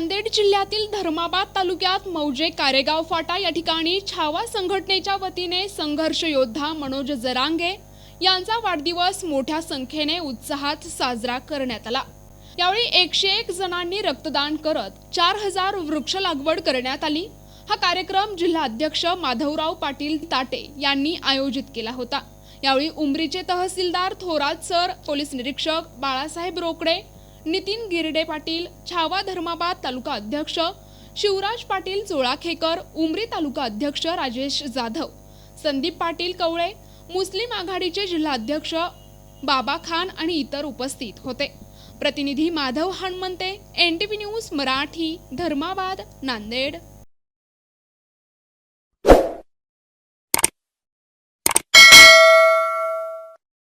नांदेड जिल्ह्यातील धर्माबाद तालुक्यात मौजे कारेगाव फाटा या ठिकाणी छावा संघटनेच्या वतीने संघर्ष योद्धा मनोज जरांगे यांचा वाढदिवस मोठ्या संख्येने उत्साहात साजरा करण्यात आला. यावेळी एकशे एक जणांनी रक्तदान करत चार हजार वृक्ष लागवड करण्यात आली. हा कार्यक्रम जिल्हाध्यक्ष माधवराव पाटील ताटे यांनी आयोजित केला होता. यावेळी उमरीचे तहसीलदार थोरात सर पोलीस निरीक्षक बाळासाहेब रोकडे नितीन गिरडे पाटील छावा धर्माबाद तालुका अध्यक्ष शिवराज पाटील जोळाखेकर उमरी तालुका अध्यक्ष राजेश जाधव संदीप पाटील कवळे मुस्लिम आघाडीचे जिल्हाध्यक्ष बाबा खान आणि इतर उपस्थित होते. प्रतिनिधी Madhav Hanmante N T V news Marathi Dharmabad Nanded.